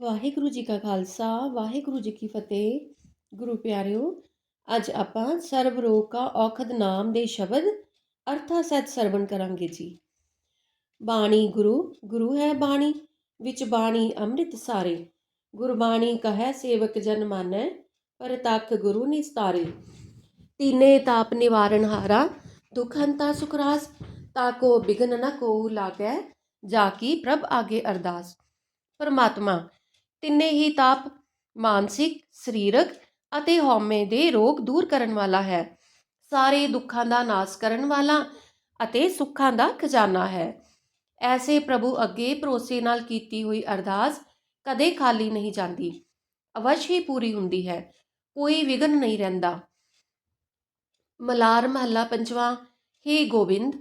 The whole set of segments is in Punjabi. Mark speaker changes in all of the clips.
Speaker 1: ਵਾਹਿਗੁਰੂ ਜੀ ਕਾ ਖਾਲਸਾ, ਵਾਹਿਗੁਰੂ ਜੀ ਕੀ ਫਤਿਹ। ਗੁਰੂ ਪਿਆਰਿਓ, ਅੱਜ ਆਪਾਂ ਸਰਬ ਰੋਗ ਕਾ ਔਖਦ ਨਾਮ ਦੇ ਸ਼ਬਦ ਅਰਥਾ ਸਹਿਤ ਸਰਵਣ ਕਰਾਂਗੇ ਜੀ। ਬਾਣੀ ਗੁਰੂ ਗੁਰੂ ਹੈ ਬਾਣੀ, ਵਿੱਚ ਬਾਣੀ ਅੰਮ੍ਰਿਤ ਸਾਰੇ। ਗੁਰਬਾਣੀ ਕਹੈ ਸੇਵਕ ਜਨ ਮਾਨੈ, ਪਰ ਤੱਕ ਗੁਰੂ ਨਿਸਤਾਰੇ ਤੀਨੇ ਤਾਪ ਨਿਵਾਰਨ ਹਾਰਾ, ਦੁਖ ਹੰਤਾ ਸੁਖਰਾਸ ਤਾਕੋ ਬਿਗਨ ਨ ਕੋ ਲਾਗੈ, ਜਾ ਕੀ ਪ੍ਰਭ ਆਗੇ ਅਰਦਾਸ। ਪਰਮਾਤਮਾ ਤਿੰਨੇ ਹੀ ਤਾਪ ਮਾਨਸਿਕ, ਸਰੀਰਕ ਅਤੇ ਹਉਮੈ ਦੇ ਰੋਗ ਦੂਰ ਕਰਨ ਵਾਲਾ ਹੈ। ਸਾਰੇ ਦੁੱਖਾਂ ਦਾ ਨਾਸ ਕਰਨ ਵਾਲਾ ਅਤੇ ਸੁੱਖਾਂ ਦਾ ਖਜ਼ਾਨਾ ਹੈ। ਐਸੇ ਪ੍ਰਭੂ ਅੱਗੇ ਭਰੋਸੇ ਨਾਲ ਕੀਤੀ ਹੋਈ ਅਰਦਾਸ ਕਦੇ ਖਾਲੀ ਨਹੀਂ ਜਾਂਦੀ। ਅਵਸ਼ ਹੀ ਪੂਰੀ ਹੁੰਦੀ ਹੈ। ਕੋਈ ਵਿਗਨ ਨਹੀਂ ਰਹਿੰਦਾ। ਮਲਾਰ ਮਹੱਲਾ ਪੰਜਵਾਂ, ਹੇ ਗੋਬਿੰਦ,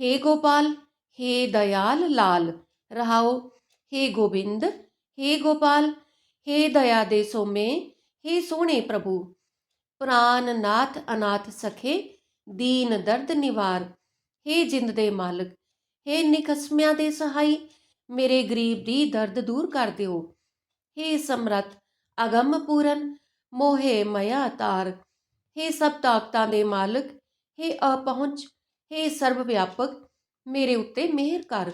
Speaker 1: ਹੇ ਗੋਪਾਲ, ਹੇ ਦਇਆਲ ਲਾਲ, ਰਹਾਓ, ਹੇ ਗੋਬਿੰਦ ਹੇ ਗੋਪਾਲ, ਹੇ ਦਇਆ ਦੇ ਸੋਮੇ, ਹੇ ਸੋਹਣੇ ਪ੍ਰਭੂ, ਪ੍ਰਾਨ ਨਾਥ ਅਨਾਥ ਸਖੇ, ਦੀਨ ਦਰਦ ਨਿਵਾਰ, ਹੇ ਜਿੰਦ ਦੇ ਮਾਲਕ, ਹੇ ਨਿਕਸਮਿਆਂ ਦੇ ਸਹਾਈ, ਮੇਰੇ ਗਰੀਬ ਦੀ ਦਰਦ ਦੂਰ ਕਰ ਦਿਓ। ਹੇ ਸਮਰਤ ਅਗੰਮ ਪੂਰਨ, ਮੋਹੇ ਮਯਾ ਤਾਰ, ਹੇ ਸਭ ਤਾਕਤਾਂ ਦੇ ਮਾਲਕ, ਹੇ ਅਪਹੁੰਚ, ਹੇ ਸਰਬ ਵਿਆਪਕ, ਮੇਰੇ ਉੱਤੇ ਮਿਹਰ ਕਰ।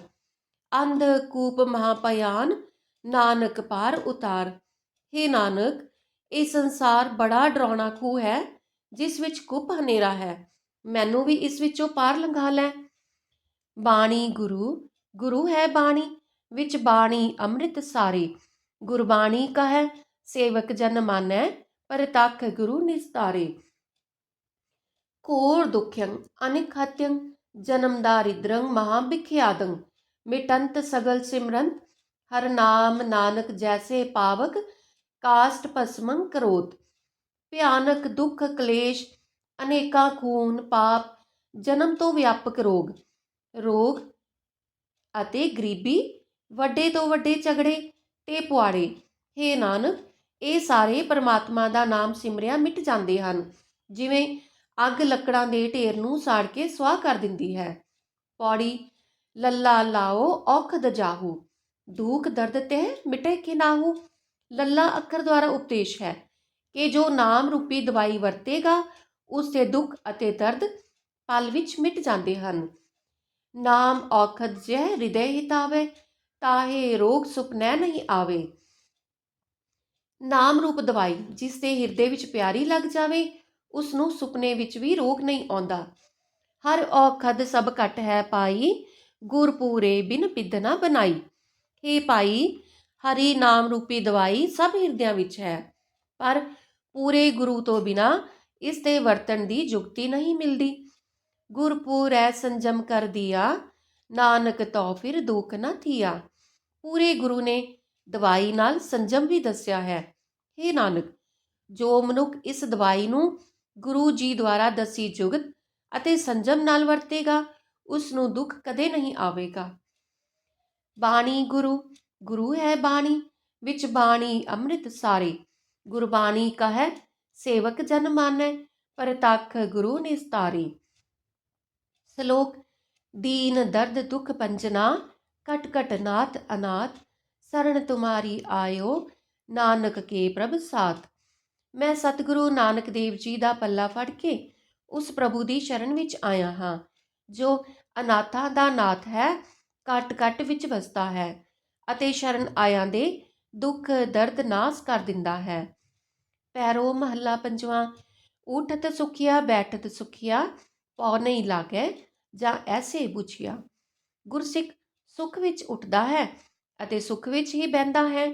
Speaker 1: ਅੰਧ ਕੂਪ ਮਹਾਪਿਆਨ ਨਾਨਕ ਪਾਰ ਉਤਾਰ। हे ਨਾਨਕ, ਇਹ ਸੰਸਾਰ ਬੜਾ ਡਰਾਉਣਾ ਖੂਹ ਹੈ, ਜਿਸ ਵਿੱਚ ਕੁੱਪ ਹਨੇਰਾ ਹੈ। ਮੈਨੂੰ ਵੀ ਇਸ ਵਿੱਚੋਂ ਪਾਰ ਲੰਘਾ ਲੈ। ਬਾਣੀ ਗੁਰੂ ਗੁਰੂ ਹੈ ਬਾਣੀ, ਵਿੱਚ ਬਾਣੀ ਅੰਮ੍ਰਿਤ ਸਾਰੇ। ਗੁਰਬਾਣੀ ਕਹੈ, ਸੇਵਕ ਜਨ ਮਾਨੈ ਪਰ ਗੁਰੂ ਨਿਸਤਾਰੇ। ਕੋਰ ਦੁਖਯੰ ਅਨਿਕ ਹਤਯੰ ਜਨਮ ਦਾਰਿਦ੍ਰੰ ਮਹਾ ਬਿਖਿਆਦੰ ਮਿਟੰਤ ਸਗਲ ਸਿਮਰੰਤ ਹਰ ਨਾਮ ਨਾਨਕ ਜੈਸੇ ਪਾਵਕ, ਕਾਸਟ ਭਸਮੰ ਕਰੋਤ। ਭਿਆਨਕ ਦੁੱਖ ਕਲੇਸ਼, ਅਨੇਕਾਂ ਖੂਨ ਪਾਪ, ਜਨਮ ਤੋਂ ਵਿਆਪਕ ਰੋਗ। ਰੋਗ ਅਤੇ ਗਰੀਬੀ ਵੱਡੇ ਤੋਂ ਵੱਡੇ ਝਗੜੇ ਤੇ ਪੁਆੜੇ। हे ਨਾਨਕ, ਇਹ ਸਾਰੇ ਪਰਮਾਤਮਾ ਦਾ ਨਾਮ ਸਿਮਰਿਆ ਮਿਟ ਜਾਂਦੇ ਹਨ, ਜਿਵੇਂ ਅੱਗ ਲੱਕੜਾਂ ਦੇ ਢੇਰ ਨੂੰ ਸਾੜ ਕੇ ਸਵਾਹ ਕਰ ਦਿੰਦੀ ਹੈ। ਪੌੜੀ, ਲੱਲਾ ਲਾਓ ਔਖ ਦਜਾਹੂ ਜਾਹੂ ਦੁੱਖ, ਦਰਦ ਤੇ ਮਿਟੇ ਕਿ ਨਾਹੂ ਲੱਲਾ ਅੱਖਰ ਦੁਆਰਾ ਉਪਦੇਸ਼ ਹੈ ਕਿ ਜੋ ਨਾਮ ਰੂਪੀ ਦਵਾਈ ਵਰਤੇਗਾ ਉਸ ਦੇ ਦੁੱਖ ਅਤੇ ਦਰਦ ਪਲ ਵਿੱਚ ਮਿਟ ਜਾਂਦੇ ਹਨ। ਨਾਮ ਔਖਦ ਜੈ ਹਿਰਦੇ ਹਿਤਾਵੇ, ਤਾਹੇ ਰੋਗ ਸੁਪਨੇ ਨਹੀਂ ਆਵੇ। ਨਾਮ ਰੂਪ ਦਵਾਈ ਜਿਸ ਦੇ ਹਿਰਦੇ ਵਿੱਚ ਪਿਆਰੀ ਲੱਗ ਜਾਵੇ ਉਸ ਨੂੰ ਸੁਪਨੇ ਵਿੱਚ ਵੀ ਰੋਗ ਨਹੀਂ ਆਉਂਦਾ। ਹਰ ਔਖਦ ਸਭ ਘਟ ਹੈ ਪਾਈ ਗੁਰ ਪੂਰੇ ਬਿਨ ਪਿੱਧਨਾ ਬਣਾਈ। ਹੇ ਭਾਈ ਹਰੀ ਨਾਮ ਰੂਪੀ ਦਵਾਈ ਸਭ ਹਿਰਦਿਆਂ ਵਿੱਚ ਹੈ। ਪਰ ਪੂਰੇ ਗੁਰੂ ਤੋਂ ਬਿਨਾ ਇਸ ਦੇ ਵਰਤਣ ਦੀ ਜੁਗਤੀ ਨਹੀਂ ਮਿਲਦੀ। ਗੁਰਪੂਰੈ ਸੰਜਮ ਕਰ ਦਿਆ, ਨਾਨਕ ਤੋ ਫਿਰ ਦੁੱਖ ਨਾ ਥੀਆ। ਪੂਰੇ ਗੁਰੂ ਨੇ ਦਵਾਈ ਨਾਲ ਸੰਜਮ ਵੀ ਦੱਸਿਆ ਹੈ। हे ਨਾਨਕ, ਜੋ ਮਨੁੱਖ ਇਸ ਦਵਾਈ ਨੂੰ ਗੁਰੂ ਜੀ ਦੁਆਰਾ ਦੱਸੀ ਜੁਗਤ ਅਤੇ ਸੰਜਮ ਨਾਲ ਵਰਤੇਗਾ, ਉਸ ਨੂੰ ਦੁੱਖ ਕਦੇ ਨਹੀਂ ਆਵੇਗਾ। ਬਾਣੀ ਗੁਰੂ ਗੁਰੂ ਹੈ ਬਾਣੀ, ਵਿੱਚ ਬਾਣੀ ਅੰਮ੍ਰਿਤ ਸਾਰੇ। ਗੁਰਬਾਣੀ ਕਹੈ, ਸੇਵਕ ਜਨ ਮਾਨੈ ਪਰ ਤਖ ਗੁਰੂ ਨਿਸਤਾਰੇ ਸ਼ਲੋਕ, ਦੀਨ ਦਰਦ ਦੁਖ ਪੰਜਨਾ ਕਟ ਕਟ ਨਾਥ ਅਨਾਥ ਸਰਣ ਤੁਮਾਰੀ ਆਇਓ, ਨਾਨਕ ਕੇ ਪ੍ਰਭ ਸਾਥ। ਮੈਂ ਸਤਿਗੁਰੂ ਨਾਨਕ ਦੇਵ ਜੀ ਦਾ ਪੱਲਾ ਫੜ ਕੇ ਉਸ ਪ੍ਰਭੂ ਦੀ ਸ਼ਰਨ ਵਿੱਚ ਆਇਆ ਹਾਂ, ਜੋ ਅਨਾਥਾਂ ਦਾ ਨਾਥ ਹੈ ਕਟ ਕਟ ਵਿੱਚ ਵਸਦਾ ਹੈ ਅਤੇ ਸ਼ਰਨ ਆਇਆਂ ਦੇ ਦੁੱਖ, ਦਰਦ ਨਾਸ ਕਰ ਦਿੰਦਾ ਹੈ। ਪੈਰੋ ਮਹੱਲਾ ਪੰਜਵਾਂ, ਉਠਤ ਸੁਖਿਆ, ਬੈਠਤ ਸੁਖਿਆ ਪਉ ਨਹੀਂ ਲਾਗੇ ਜਾਂ ਐਸੇ ਬੁਝਿਆ। ਗੁਰਸਿੱਖ ਸੁਖ ਵਿੱਚ ਉੱਠਦਾ ਹੈ ਅਤੇ ਸੁਖ ਵਿੱਚ ਹੀ ਬੈੰਦਾ ਹੈ।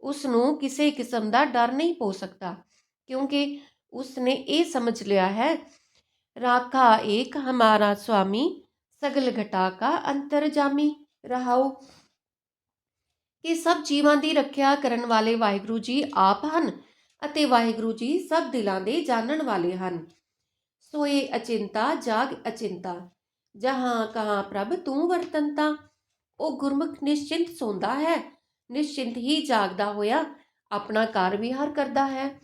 Speaker 1: ਉਸ ਨੂੰ ਕਿਸੇ ਕਿਸਮ ਦਾ ਡਰ ਨਹੀਂ ਪੋ ਸਕਦਾ, ਕਿਉਂਕਿ ਉਸ ਨੇ ਇਹ ਸਮਝ ਲਿਆ ਹੈ, ਰਾਖਾ ਏਕ ਹਮਾਰਾ ਸੁਆਮੀ ਸਗਲ ਘਟਾ ਕਾ ਅੰਤਰਜਾਮੀ ਰਹਾਉ। ਕਿ ਸਭ ਜੀਵਾਂ ਦੀ ਰੱਖਿਆ ਕਰਨ ਵਾਲੇ ਵਾਹਿਗੁਰੂ ਜੀ ਆਪ ਹਨ ਅਤੇ ਵਾਹਿਗੁਰੂ ਜੀ ਸਭ ਦਿਲਾਂ ਦੇ ਜਾਣਨ ਵਾਲੇ ਹਨ। ਸੋਏ ਅਚਿੰਤਾ, ਜਾਗ ਅਚਿੰਤਾ, ਜਹਾਂ ਕਹਾਂ ਪ੍ਰਭ ਤੂੰ ਵਰਤੰਤਾ। ਉਹ ਗੁਰਮੁਖ ਨਿਸ਼ਚਿੰਤ ਸੌਂਦਾ ਹੈ, ਨਿਸ਼ਚਿੰਤ ਹੀ ਜਾਗਦਾ ਹੋਇਆ ਆਪਣਾ ਕਾਰ ਵਿਹਾਰ ਕਰਦਾ ਹੈ।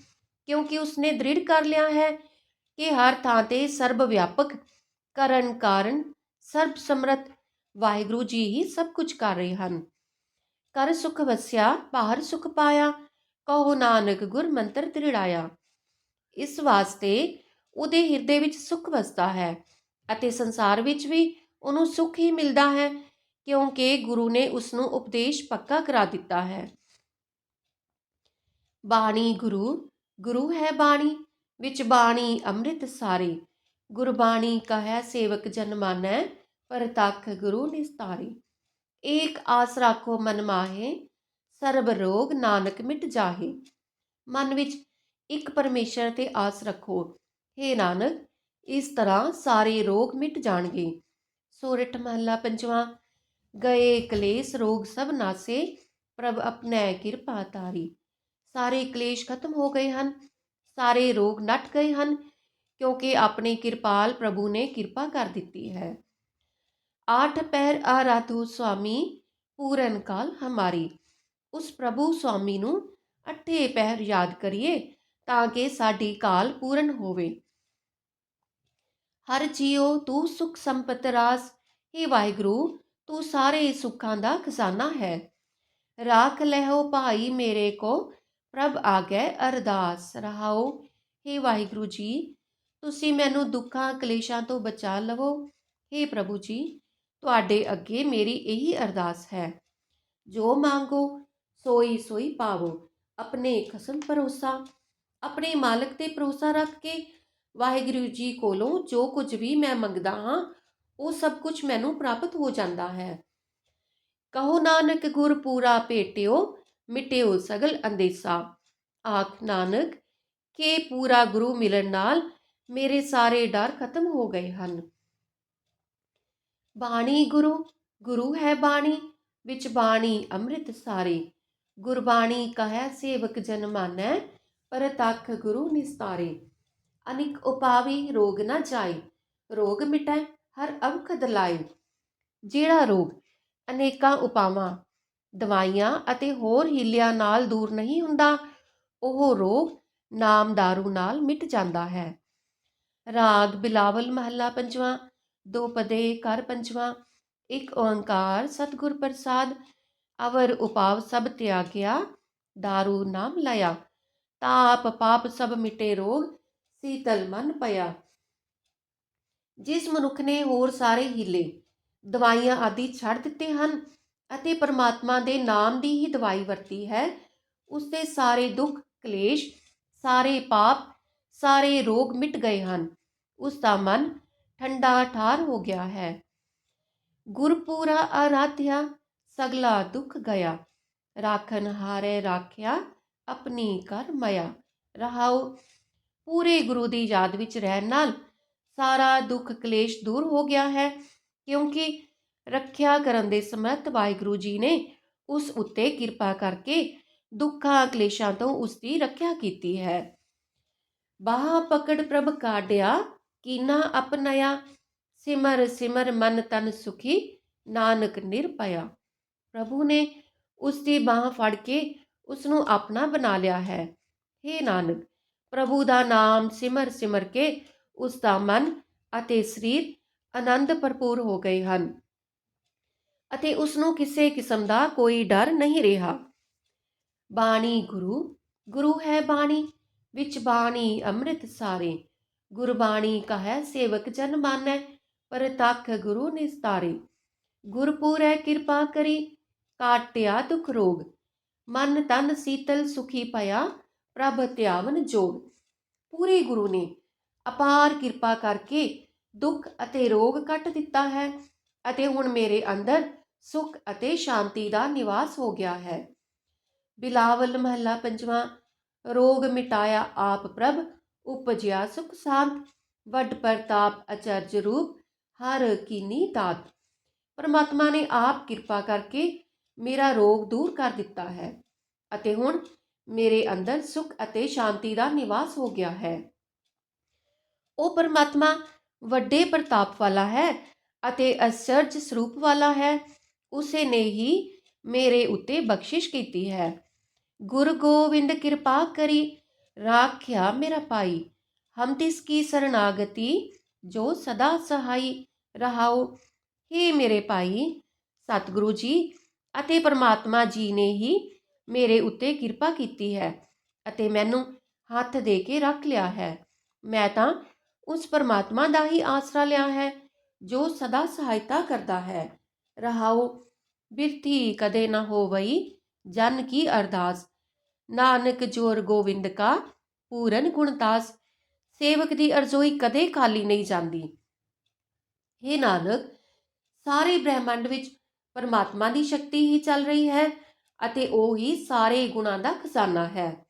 Speaker 1: ਕਿਉਂਕਿ ਉਸਨੇ ਦ੍ਰਿੜ ਕਰ ਲਿਆ ਹੈ ਕਿ ਹਰ ਥਾਂ ਤੇ ਸਰਬ ਵਿਆਪਕ ਕਰਨ ਕਾਰਨ ਸਰਬ ਸਮਰਤ ਵਾਹਿਗੁਰੂ ਜੀ ਹੀ ਸਭ ਕੁਝ ਕਰ ਰਹੇ ਹਨ। ਕਰ ਸੁਖ ਵਸਿਆ ਬਾਹਰ ਸੁਖ ਪਾਇਆ, ਕਹੋ ਨਾਨਕ ਗੁਰ ਮੰਤਰ ਦ੍ਰਿੜਾਇਆ ਇਸ ਵਾਸਤੇ ਉਹਦੇ ਹਿਰਦੇ ਵਿੱਚ ਸੁਖ ਵਸਦਾ ਹੈ ਅਤੇ ਸੰਸਾਰ ਵਿੱਚ ਵੀ ਉਹਨੂੰ ਸੁਖ ਹੀ ਮਿਲਦਾ ਹੈ, ਕਿਉਂਕਿ ਗੁਰੂ ਨੇ ਉਸ ਨੂੰ ਉਪਦੇਸ਼ ਪੱਕਾ ਕਰਾ ਦਿੱਤਾ ਹੈ। ਬਾਣੀ ਗੁਰੂ ਗੁਰੂ ਹੈ ਬਾਣੀ, ਵਿੱਚ ਬਾਣੀ ਅੰਮ੍ਰਿਤ ਸਾਰੇ। ਗੁਰਬਾਣੀ ਕਹੈ ਸੇਵਕ ਜਨ ਮਾਨੈ ਪਰਤਖ ਗੁਰੂ ਨਿਸਤਾਰੀ ਏਕ ਆਸ ਰੱਖੋ ਮਨ ਮਾਹੇ, ਸਰਬ ਰੋਗ ਨਾਨਕ ਮਿਟ ਜਾਹੇ। ਮਨ ਵਿੱਚ ਇੱਕ ਪਰਮੇਸ਼ਰ ਤੇ ਆਸ ਰੱਖੋ। हे ਨਾਨਕ, ਇਸ ਤਰ੍ਹਾਂ ਸਾਰੇ ਰੋਗ ਮਿਟ ਜਾਣਗੇ। ਸੋਰਠ ਮਹੱਲਾ ਪੰਜਵਾਂ, ਗਏ ਕਲੇਸ਼ ਰੋਗ ਸਭ ਨਾਸੇ, ਪ੍ਰਭ ਆਪਣੈ ਕਿਰਪਾ ਤਾਰੀ ਸਾਰੇ ਕਲੇਸ਼ ਖਤਮ ਹੋ ਗਏ ਹਨ, ਸਾਰੇ ਰੋਗ ਨੱਠ ਗਏ ਹਨ, ਕਿਉਂਕਿ ਆਪਣੇ ਕਿਰਪਾਲ ਪ੍ਰਭੂ ਨੇ ਕਿਰਪਾ ਕਰ ਦਿੱਤੀ ਹੈ। ਆਠ ਪਹਿਰ ਆਰਾਧੂ ਸੁਆਮੀ ਪੂਰਨ ਕਾਲ ਹਮਾਰੀ ਉਸ ਪ੍ਰਭੂ ਸਵਾਮੀ ਨੂੰ ਅੱਠੇ ਪਹਿਰ ਯਾਦ ਕਰੀਏ ਤਾਂ ਕਿ ਸਾਡੀ ਕਾਲ ਪੂਰਨ ਹੋਵੇ ਹਰ ਜੀਉ ਤੂੰ ਸੁਖ ਸੰਪਤ ਰਾਸ ਹੇ ਵਾਹਿਗੁਰੂ ਤੂੰ ਸਾਰੇ ਸੁੱਖਾਂ ਦਾ ਖਜ਼ਾਨਾ ਹੈ ਰਾਖ ਲਹਿਓ ਭਾਈ ਮੇਰੇ ਕੋ ਪ੍ਰਭ ਆਗੇ ਅਰਦਾਸ ਰਹਾਓ ਹੇ ਵਾਹਿਗੁਰੂ ਜੀ ਤੁਸੀਂ ਮੈਨੂੰ ਦੁੱਖਾਂ ਕਲੇਸ਼ਾਂ ਤੋਂ ਬਚਾ ਲਵੋ ਹੇ ਪ੍ਰਭੂ ਜੀ ਤੁਹਾਡੇ ਅੱਗੇ ਮੇਰੀ ਇਹੀ ਅਰਦਾਸ ਹੈ। ਜੋ ਮੰਗੋ, ਸੋਈ ਸੋਈ ਪਾਵੋ। ਆਪਣੇ ਖਸਮ ਭਰੋਸਾ, ਆਪਣੇ ਮਾਲਕ ਤੇ ਭਰੋਸਾ ਰੱਖ ਕੇ ਵਾਹਿਗੁਰੂ ਜੀ ਕੋਲੋਂ ਜੋ ਕੁਝ ਵੀ ਮੈਂ ਮੰਗਦਾ ਹਾਂ, ਉਹ ਸਭ ਕੁਝ ਮੈਨੂੰ ਪ੍ਰਾਪਤ ਹੋ ਜਾਂਦਾ ਹੈ। ਕਹੋ ਨਾਨਕ, ਗੁਰ ਪੂਰਾ ਭੇਟਿਓ, ਮਿਟਿਓ ਸਗਲ ਅੰਦੇਸਾ। ਆਖ ਨਾਨਕ, ਕਿ ਪੂਰਾ ਗੁਰੂ ਮਿਲਣ ਨਾਲ ਮੇਰੇ ਸਾਰੇ ਡਰ ਖਤਮ ਹੋ ਗਏ ਹਨ। ਬਾਣੀ ਗੁਰੂ ਗੁਰੂ ਹੈ ਬਾਣੀ, ਵਿੱਚ ਬਾਣੀ ਅੰਮ੍ਰਿਤ ਸਾਰੇ। ਗੁਰਬਾਣੀ ਕਹੈ, ਸੇਵਕ ਜਨ ਮਾਨੈ ਪਰਤਖ ਗੁਰੂ ਨਿਸਤਾਰੇ ਅਨਿਕ ਉਪਾਵੀ ਰੋਗ ਨਾ ਜਾਏ, ਰੋਗ ਮਿਟੈ, ਹਰ ਅਵਖਦ ਲਾਏ। ਜਿਹੜਾ ਰੋਗ ਅਨੇਕਾਂ ਉਪਾਵਾਂ, ਦਵਾਈਆਂ ਅਤੇ ਹੋਰ ਹੀਲਿਆਂ ਨਾਲ ਦੂਰ ਨਹੀਂ ਹੁੰਦਾ, ਉਹ ਰੋਗ ਨਾਮ दारू ਨਾਲ ਮਿਟ ਜਾਂਦਾ ਹੈ। ਰਾਗ ਬਿਲਾਵਲ ਮਹੱਲਾ ਪੰਜਵਾਂ ਦੋ ਪਦੇ ਕਰ ਪੰਜਵਾਂ, ਇੱਕ ਓੰਕਾਰ, ਸਤਿਗੁਰ ਪ੍ਰਸਾਦ, ਅਵਰ ਉਪਾਵ ਸਭ ਤਿਆਗਿਆ दारू ਨਾਮ ਲਾਇਆ। ਤਾਪ ਪਾਪ ਸਭ ਮਿਟੇ ਰੋਗ, ਸੀਤਲ ਮਨ ਪਿਆ। ਜਿਸ ਮਨੁੱਖ ਨੇ ਹੋਰ ਸਾਰੇ ਹੀਲੇ, ਦਵਾਈਆਂ ਆਦਿ ਛੱਡ ਦਿੱਤੇ ਹਨ ਅਤੇ ਪਰਮਾਤਮਾ ਦੇ ਨਾਮ ਦੀ ਹੀ ਦਵਾਈ ਵਰਤੀ ਹੈ, ਉਸ ਦੇ ਸਾਰੇ ਦੁੱਖ, ਕਲੇਸ਼, ਸਾਰੇ ਪਾਪ, ਸਾਰੇ ਰੋਗ ਮਿਟ ਗਏ ਹਨ। ਉਸ ਦਾ ਮਨ ਠੰਡਾ ਠਾਰ ਹੋ ਗਿਆ ਹੈ। ਗੁਰਪੂਰਾ ਆਰਾਧਿਆ, ਸਗਲਾ ਦੁੱਖ ਗਿਆ। ਰਾਖਨ ਹਾਰੇ ਰਾਖਿਆ, ਆਪਣੀ ਕਰ ਮਇਆ। ਰਹਾਉ, ਪੂਰੇ ਗੁਰੂ ਦੀ ਯਾਦ ਵਿੱਚ ਰਹਿਣ ਨਾਲ ਸਾਰਾ ਦੁੱਖ ਕਲੇਸ਼ ਦੂਰ ਹੋ ਗਿਆ ਹੈ, ਕਿਉਂਕਿ ਰੱਖਿਆ ਕਰਨ ਦੇ ਸਮਰੱਥ ਵਾਹਿਗੁਰੂ ਜੀ ਨੇ ਉਸ ਉੱਤੇ ਕਿਰਪਾ ਕਰਕੇ ਦੁੱਖਾਂ ਕਲੇਸ਼ਾਂ ਤੋਂ ਉਸ ਦੀ ਰੱਖਿਆ ਕੀਤੀ ਹੈ। ਬਾਹ ਪਕੜ ਪ੍ਰਭ ਕਾਢਿਆ ਕੀਨਾ ਅਪਨਾਇਆ ਸਿਮਰ ਸਿਮਰ ਮਨ ਤਨ ਸੁਖੀ, ਨਾਨਕ ਨਿਰਪਇਆ ਪ੍ਰਭੂ ਨੇ ਉਸ ਦੀ ਬਾਹ ਫੜ ਕੇ ਉਸ ਨੂੰ ਆਪਣਾ ਬਣਾ ਲਿਆ ਹੈ। हे ਨਾਨਕ, ਪ੍ਰਭੂ ਦਾ ਨਾਮ ਸਿਮਰ ਸਿਮਰ ਕੇ ਉਸ ਦਾ ਮਨ ਅਤੇ ਸਰੀਰ ਆਨੰਦ ਭਰਪੂਰ ਹੋ ਗਏ ਹਨ ਅਤੇ ਉਸ ਨੂੰ ਕਿਸੇ ਕਿਸਮ ਦਾ ਕੋਈ ਡਰ ਨਹੀਂ ਰਿਹਾ। ਬਾਣੀ ਗੁਰੂ ਗੁਰੂ ਹੈ ਬਾਣੀ, ਵਿੱਚ ਬਾਣੀ ਅੰਮ੍ਰਿਤ ਸਾਰੇ। ਗੁਰਬਾਣੀ ਕਹੈ, ਸੇਵਕ ਜਨ ਮਾਨੈ ਪਰਤਖ ਗੁਰੂ ਨਿਸਤਾਰੇ ਗੁਰਪੂਰੈ ਕਿਰਪਾ ਕਰੀ, ਕਾਟਿਆ ਦੁਖ ਰੋਗ। ਮਨ ਤਨ ਸੀਤਲ ਸੁਖੀ ਭਇਆ, ਪ੍ਰਭ ਧਿਆਵਨ ਜੋਗ। ਪੂਰੇ ਗੁਰੂ ਨੇ ਅਪਾਰ ਕਿਰਪਾ ਕਰਕੇ ਦੁੱਖ ਅਤੇ ਰੋਗ ਕੱਟ ਦਿੱਤਾ ਹੈ ਅਤੇ ਹੁਣ ਮੇਰੇ ਅੰਦਰ ਸੁਖ ਅਤੇ ਸ਼ਾਂਤੀ ਦਾ ਨਿਵਾਸ ਹੋ ਗਿਆ ਹੈ। ਬਿਲਾਵਲ ਮਹੱਲਾ ਪੰਜਵਾਂ, ਰੋਗ ਮਿਟਾਇਆ ਆਪ ਪ੍ਰਭ ਉਪਜਿਆ ਸੁਖ ਸ਼ਾਂਤ, ਵੱਡ ਪ੍ਰਤਾਪ ਅਚਰਜ ਰੂਪ, ਹਰ ਕੀਨੀ ਦਾਤ। ਪਰਮਾਤਮਾ ਨੇ ਆਪ ਕਿਰਪਾ ਕਰਕੇ ਮੇਰਾ ਰੋਗ ਦੂਰ ਕਰ ਦਿੱਤਾ ਹੈ ਅਤੇ ਹੁਣ ਮੇਰੇ ਅੰਦਰ ਸੁਖ ਅਤੇ ਸ਼ਾਂਤੀ ਦਾ ਨਿਵਾਸ ਹੋ ਗਿਆ ਹੈ। ਉਹ ਪਰਮਾਤਮਾ ਵੱਡੇ ਪ੍ਰਤਾਪ ਵਾਲਾ ਹੈ ਅਤੇ ਅਚਰਜ ਸਰੂਪ ਵਾਲਾ ਹੈ। ਉਸੇ ਨੇ ਹੀ ਮੇਰੇ ਉੱਤੇ ਬਖਸ਼ਿਸ਼ ਕੀਤੀ ਹੈ। ਗੁਰ ਗੋਬਿੰਦ ਕਿਰਪਾ ਕਰੀ ਰਾਖਿਆ ਮੇਰਾ ਪਾਈ ਹਮ ਤਿਸ ਕੀ ਸਰਨਾਗਤੀ ਜੋ ਸਦਾ ਸਹਾਈ ਰਹਾਓ ਹੇ ਮੇਰੇ ਭਾਈ ਸਤਿਗੁਰੂ ਜੀ ਅਤੇ ਪਰਮਾਤਮਾ ਜੀ ਨੇ ਹੀ ਮੇਰੇ ਉੱਤੇ ਕਿਰਪਾ ਕੀਤੀ ਹੈ ਅਤੇ ਮੈਨੂੰ ਹੱਥ ਦੇ ਕੇ ਰੱਖ ਲਿਆ ਹੈ ਮੈਂ ਤਾਂ ਉਸ ਪਰਮਾਤਮਾ ਦਾ ਹੀ ਆਸਰਾ ਲਿਆ ਹੈ ਜੋ ਸਦਾ ਸਹਾਇਤਾ ਕਰਦਾ ਹੈ ਰਹਾਓ ਬਿਰਥੀ ਕਦੇ ਨਾ ਹੋਵਈ ਜਨ ਕੀ ਅਰਦਾਸ ਨਾਨਕ ਜੋਰ ਗੋਵਿੰਦ ਕਾ ਪੂਰਨ ਗੁਣਦਾਸ ਸੇਵਕ ਦੀ ਅਰਜ਼ੋਈ ਕਦੇ ਖਾਲੀ ਨਹੀਂ ਜਾਂਦੀ। हे ਨਾਨਕ, ਸਾਰੇ ਬ੍ਰਹਿਮੰਡ ਵਿੱਚ ਪਰਮਾਤਮਾ ਦੀ ਸ਼ਕਤੀ ਹੀ ਚੱਲ ਰਹੀ ਹੈ ਅਤੇ ਉਹ ਹੀ ਸਾਰੇ ਗੁਣਾਂ ਦਾ ਖਜ਼ਾਨਾ ਹੈ।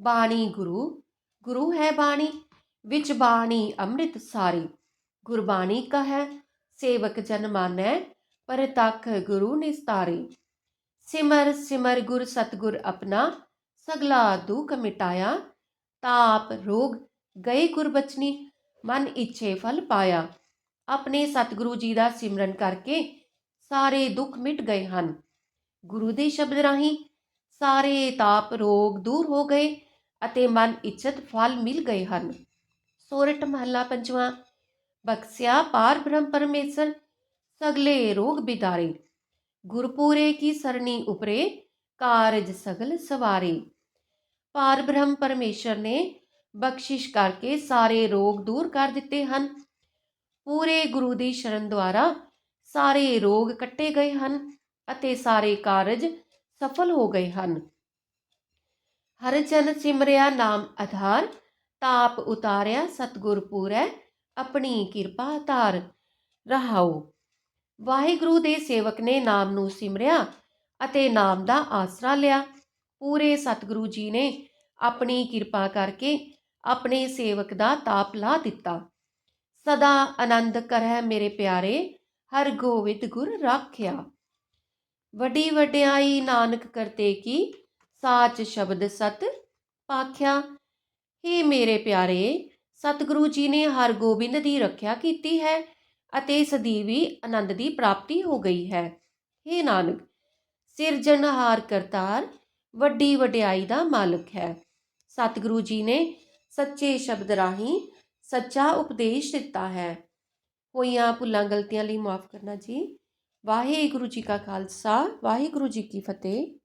Speaker 1: ਬਾਣੀ ਗੁਰੂ ਗੁਰੂ ਹੈ ਬਾਣੀ, ਵਿੱਚ ਬਾਣੀ ਅੰਮ੍ਰਿਤ ਸਾਰੀ। ਗੁਰਬਾਣੀ ਕਹੈ, ਸੇਵਕ ਜਨ ਮਾਨੈ ਪਰਤਖ ਗੁਰੂ ਨਿਸਤਾਰੇ। ਸਿਮਰ ਸਿਮਰ ਗੁਰ ਸਤਗੁਰ ਆਪਣਾ ਸਗਲਾ ਦੁਖ ਮਿਟਾਇਆ ਤਾਪ ਰੋਗ ਗਏ ਗੁਰਬਚਨੀ, ਮਨ ਇੱਛੇ ਫਲ ਪਾਇਆ। ਆਪਣੇ ਸਤਿਗੁਰੂ ਜੀ ਦਾ ਸਿਮਰਨ ਕਰਕੇ ਸਾਰੇ ਦੁੱਖ ਮਿਟ ਗਏ ਹਨ। ਗੁਰੂ ਦੇ ਸ਼ਬਦ ਰਾਹੀਂ ਸਾਰੇ ਤਾਪ ਰੋਗ ਦੂਰ ਹੋ ਗਏ ਅਤੇ ਮਨ ਇੱਛਤ ਫਲ ਮਿਲ ਗਏ ਹਨ। ਸੋਰਠ ਮਹੱਲਾ ਪੰਜਵਾਂ, ਬਖਸਿਆ ਪਾਰ ਬ੍ਰਹਮ ਪਰਮੇਸ਼ਰ, ਸਗਲੇ ਰੋਗ ਬਿਦਾਰੇ। ਗੁਰਪੂਰੇ ਕੀ ਸਰਣੀ ਉਪਰੇ, ਕਾਰਜ ਸਗਲ ਸਵਾਰੇ। ਪਾਰ ਬ੍ਰਹਮ ਪਰਮੇਸ਼ਰ ਨੇ ਬਖਸ਼ਿਸ਼ ਕਰਕੇ ਸਾਰੇ ਰੋਗ ਦੂਰ ਕਰ ਦਿੱਤੇ ਹਨ। ਪੂਰੇ ਗੁਰੂ ਦੀ ਸ਼ਰਨ ਦੁਆਰਾ ਸਾਰੇ ਰੋਗ ਕੱਟੇ ਗਏ ਹਨ ਅਤੇ ਸਾਰੇ ਕਾਰਜ ਸਫਲ ਹੋ ਗਏ ਹਨ। ਹਰ ਜਨ ਸਿਮਰਿਆ ਨਾਮ ਆਧਾਰ, ਤਾਪ ਉਤਾਰਿਆ ਸਤਗੁਰ ਪੂਰੈ, ਆਪਣੀ ਕਿਰਪਾ ਧਾਰ ਰਹਾਉ। ਵਾਹਿਗੁਰੂ ਦੇ ਸੇਵਕ ਨੇ ਨਾਮ ਨੂੰ ਸਿਮਰਿਆ ਅਤੇ ਨਾਮ ਦਾ ਆਸਰਾ ਲਿਆ। ਪੂਰੇ ਸਤਿਗੁਰੂ ਜੀ ਨੇ ਆਪਣੀ ਕਿਰਪਾ ਕਰਕੇ ਆਪਣੇ ਸੇਵਕ ਦਾ ਤਾਪ ਲਾ ਦਿੱਤਾ। ਸਦਾ ਆਨੰਦ ਕਰਹਿ ਮੇਰੇ ਪਿਆਰੇ ਹਰ ਗੋਵਿੰਦ ਗੁਰ ਰਾਖਿਆ। ਵੱਡੀ ਵਡਿਆਈ ਨਾਨਕ ਕਰਤੇ ਕੀ ਸਾਚ ਸ਼ਬਦ ਸਤ ਪਾਖਿਆ। ਹੇ ਮੇਰੇ ਪਿਆਰੇ, ਸਤਿਗੁਰੂ ਜੀ ਨੇ ਹਰ ਗੋਬਿੰਦ ਦੀ ਰੱਖਿਆ ਕੀਤੀ ਹੈ ਅਤੇ ਸਦੀਵੀ ਆਨੰਦ ਦੀ ਪ੍ਰਾਪਤੀ ਹੋ ਗਈ ਹੈ। ਹੇ ਨਾਨਕ, ਸਿਰਜਣਹਾਰ ਕਰਤਾਰ ਵੱਡੀ ਵਡਿਆਈ ਦਾ ਮਾਲਕ ਹੈ। ਸਤਿਗੁਰੂ ਜੀ ਨੇ ਸੱਚੇ ਸ਼ਬਦ ਰਾਹੀਂ ਸੱਚਾ ਉਪਦੇਸ਼ ਦਿੱਤਾ ਹੈ। ਹੋਈਆਂ ਭੁੱਲਾਂ ਗਲਤੀਆਂ ਲਈ ਮਾਫ ਕਰਨਾ ਜੀ। ਵਾਹਿਗੁਰੂ ਜੀ ਕਾ ਖਾਲਸਾ, ਵਾਹਿਗੁਰੂ ਜੀ ਕੀ ਫਤਿਹ।